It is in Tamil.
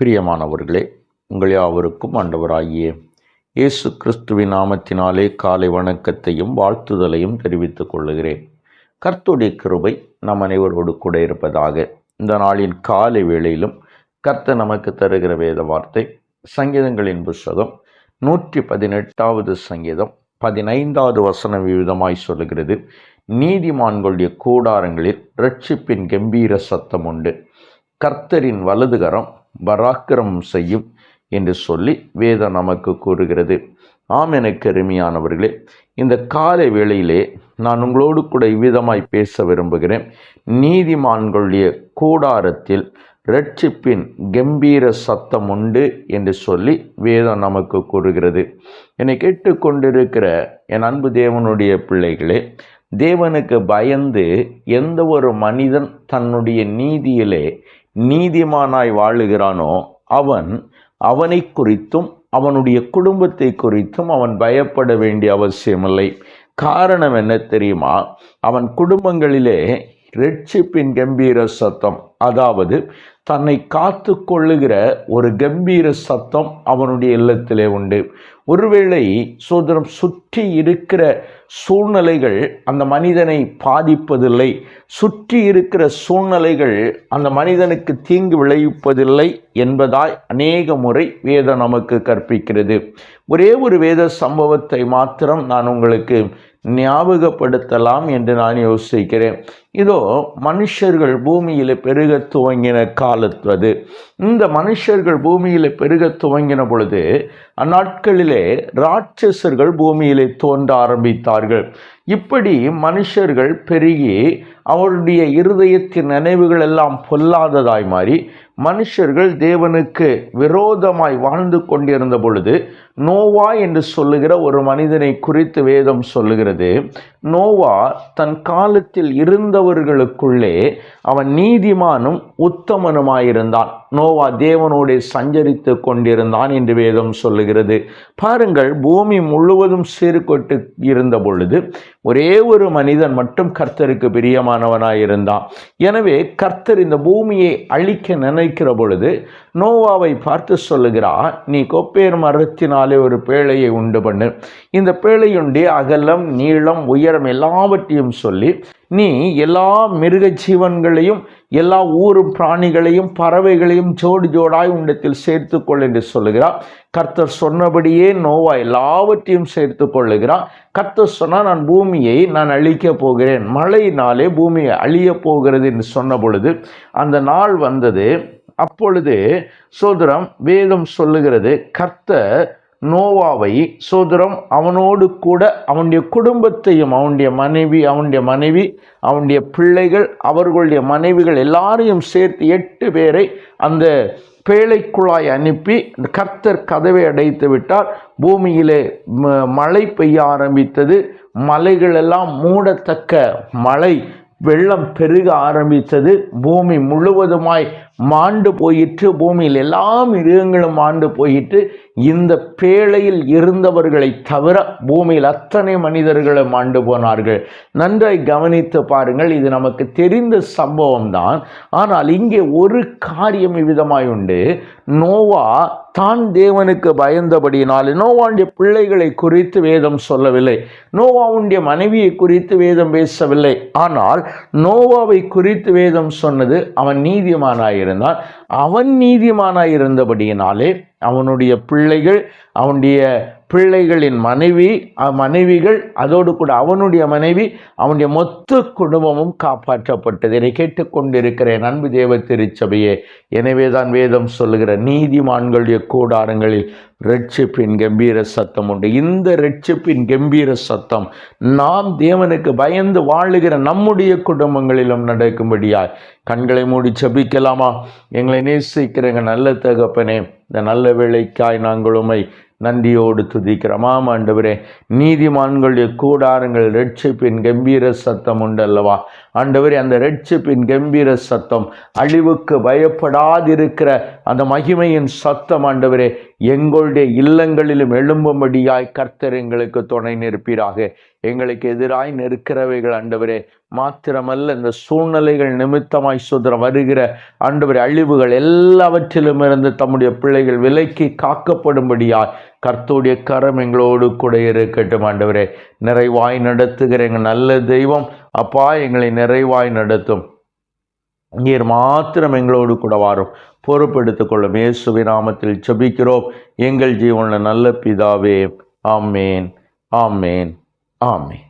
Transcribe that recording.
பிரியமானவர்களே உங்கள் யாவருக்கும் ஆண்டவராகிய இயேசு கிறிஸ்துவின் நாமத்தினாலே காலை வணக்கத்தையும் வாழ்த்துதலையும் தெரிவித்துக் கொள்கிறேன் கர்த்துடைய கிருபை நம் அனைவரோடு கூட இருப்பதாக இந்த நாளின் காலை வேளையிலும் கர்த்தர் நமக்கு தருகிற வேத வார்த்தை சங்கீதங்களின் புஸ்தகம் நூற்றி பதினெட்டாவது சங்கீதம் பதினைந்தாவது வசனம் விவிதமாய் சொல்லுகிறது. நீதிமான்களுடைய கூடாரங்களில் ரட்சிப்பின் கம்பீர சத்தம் உண்டு. கர்த்தரின் வலதுகரம் பராக்கிரமம் செய்யும் என்று சொல்லி வேதம் நமக்கு கூறுகிறது. ஆம் எனக்கு அருமையானவர்களே இந்த காலை வேளையிலே நான் உங்களோடு கூட இவ்விதமாய் பேச விரும்புகிறேன். நீதிமான்களுடைய கூடாரத்தில் ரட்சிப்பின் கம்பீர சத்தம் உண்டு என்று சொல்லி வேதம் நமக்கு கூறுகிறது. என்னை கேட்டுக்கொண்டிருக்கிற என் அன்பு தேவனுடைய பிள்ளைகளே தேவனுக்கு பயந்து எந்த ஒரு மனிதன் தன்னுடைய நீதியிலே நீதிமானாய் வாழுகிறானோ அவன் அவனை குறித்தும் அவனுடைய குடும்பத்தை குறித்தும் அவன் பயப்பட வேண்டிய அவசியமில்லை. காரணம் என்ன தெரியுமா? அவன் குடும்பங்களிலே ரட்சிப்பின் கம்பீர சத்தம் அதாவது தன்னை காத்து கொள்ளுகிற ஒரு கம்பீர சத்தம் அவனுடைய இல்லத்திலே உண்டு. ஒருவேளை சோதரம் சுற்றி இருக்கிற சூழ்நிலைகள் அந்த மனிதனை பாதிப்பதில்லை. சுற்றி இருக்கிற சூழ்நிலைகள் அந்த மனிதனுக்கு தீங்கு விளைவிப்பதில்லை என்பதாய் அநேக முறை வேதம் நமக்கு கற்பிக்கிறது. ஒரே ஒரு வேத சம்பவத்தை மாத்திரம் நான் உங்களுக்கு ஞாபகப்படுத்தலாம் என்று நான் யோசிக்கிறேன். இதோ மனுஷர்கள் பூமியில் பெருக துவங்கின காலத்துவது இந்த மனுஷர்கள் பூமியில் பெருக துவங்கின பொழுது அந்நாட்களிலே ராட்சசர்கள் பூமியிலே தோன்ற ஆரம்பித்தார்கள். இப்படி மனுஷர்கள் பெருகி அவருடைய இருதயத்தின் நினைவுகள் எல்லாம் பொல்லாததாய் மாறி மனுஷர்கள் தேவனுக்கு விரோதமாய் வாழ்ந்து கொண்டிருந்த பொழுது நோவா என்று சொல்லுகிற ஒரு மனிதனை குறித்து வேதம் சொல்லுகிறது. நோவா தன் காலத்தில் இருந்தவர்களுக்குள்ளே அவன் நீதிமானும் உத்தமனுமாயிருந்தான். நோவா தேவனோடு சஞ்சரித்து கொண்டிருந்தான் என்று வேதம் சொல்லுகிறது. பாருங்கள் பூமி முழுவதும் சீர்கொட்டு இருந்த பொழுது ஒரே ஒரு மனிதன் மட்டும் கர்த்தருக்கு பிரியமானவனாயிருந்தான். எனவே கர்த்தர் இந்த பூமியை அழிக்க நினைக்கிற பொழுது நோவாவை பார்த்து சொல்லுகிறார் நீ கொப்பேர் மரத்தினாலே ஒரு பேழையை உண்டு பண்ணு. இந்த பேழையுண்டே அகலம் நீளம் உயரம் எல்லாவற்றையும் சொல்லி நீ எல்லா மிருக ஜீவன்களையும் எல்லா ஊரும் பிராணிகளையும் பறவைகளையும் ஜோடு ஜோடாய் உண்டத்தில் சேர்த்து கொள் என்று சொல்லுகிறார். கர்த்தர் சொன்னபடியே நோவா எல்லாவற்றையும் சேர்த்து கொள்ளுகிறார். கர்த்தர் சொன்னால் நான் பூமியை நான் அழிக்கப் போகிறேன். மழையினாலே பூமியை அழியப் போகிறது என்று சொன்ன பொழுது அந்த நாள் வந்தது. அப்பொழுது சோதரம் வேதம் சொல்லுகிறது கர்த்தர் நோவாவை சோதரம் அவனோடு கூட அவனுடைய குடும்பத்தையும் அவனுடைய மனைவி அவனுடைய மனைவி அவனுடைய பிள்ளைகள் அவர்களுடைய மனைவிகள் எல்லாரையும் சேர்த்து எட்டு பேரை அந்த பேழைக்குழாய் அனுப்பி கர்த்தர் கதவை அடைத்து விட்டார். பூமியிலே மழை பெய்ய ஆரம்பித்தது. மலைகளெல்லாம் மூடத்தக்க மழை வெள்ளம் பெருக ஆரம்பித்தது. பூமி முழுவதுமாய் மாண்டு போயிற்று பூமியில் எல்லா மிருகங்களும் மாண்டு போயிற்று. இந்த பேழையில் இருந்தவர்களை தவிர பூமியில் அத்தனை மனிதர்களும் மாண்டு போனார்கள். நன்றாய் கவனித்து பாருங்கள் இது நமக்கு தெரிந்த சம்பவம் தான் ஆனால் இங்கே ஒரு காரியம் இவ்விதமாய் உண்டு. நோவா தான் தேவனுக்கு பயந்தபடியினால் நோவாவுடைய பிள்ளைகளை குறித்து வேதம் சொல்லவில்லை. நோவாவுடைய மனைவியை குறித்து வேதம் பேசவில்லை. ஆனால் நோவாவை குறித்து வேதம் சொன்னது அவன் இருந்தான் அவன் நீதிமானாய் இருந்தபடியினாலே அவனுடைய பிள்ளைகள் அவனுடைய பிள்ளைகளின் மனைவி மனைவிகள் அதோடு கூட அவனுடைய மனைவி அவனுடைய மொத்த குடும்பமும் காப்பாற்றப்பட்டது. இதை கேட்டுக்கொண்டிருக்கிறேன் அன்பு தேவ திருச்சபையே. எனவே தான் வேதம் சொல்லுகிற நீதிமான்களுடைய கூடாரங்களில் ரட்சிப்பின் கம்பீர சத்தம் உண்டு. இந்த ரட்சிப்பின் கம்பீர சத்தம் நாம் தேவனுக்கு பயந்து வாழுகிற நம்முடைய குடும்பங்களிலும் நடக்கும்படியாய். கண்களை மூடி செபிக்கலாமா எங்களை நேசிக்கிறங்க நல்ல தகப்பனே. இந்த நல்ல வேலைக்காய் நாங்கள் உமை நன்றியோடு துதிக்கிறமாம் ஆண்டவரே. நீதிமான்களுடைய கூடாரங்கள் ரட்சிப்பின் கம்பீர சத்தம் உண்டு அல்லவா ஆண்டவர் அந்த ரட்சிப்பின் கம்பீர சத்தம் அழிவுக்கு பயப்படாதிருக்கிற அந்த மகிமையின் சத்தம் ஆண்டவரே எங்களுடைய இல்லங்களிலும் எழும்பும்படியாய் கர்த்தர் எங்களுக்கு துணை நிற்பீராக. எங்களுக்கு எதிராய் நிற்கிறவைகள் ஆண்டவரே மாத்திரமல்ல இந்த சூழ்நிலைகள் நிமித்தமாய் சுதர வருகிற ஆண்டவர் அழிவுகள் எல்லாவற்றிலும் இருந்து தம்முடைய பிள்ளைகள் விலைக்கு காக்கப்படும்படியாய் கர்த்தருடைய கரம் எங்களோடு கூட இருக்கட்டும் ஆண்டவரே. நிறைவாய் நடத்துகிற எங்கள் நல்ல தெய்வம் அப்பா எங்களை நிறைவாய் நடத்தும். நீர் மாத்திரம் எங்களோடு கூட வாரும். பொறுப்பெடுத்துக்கொள்ளும் இயேசுவி நாமத்தில் செபிக்கிறோம் எங்கள் ஜீவனில் நல்ல பிதாவே ஆமேன் ஆமேன் ஆமேன்.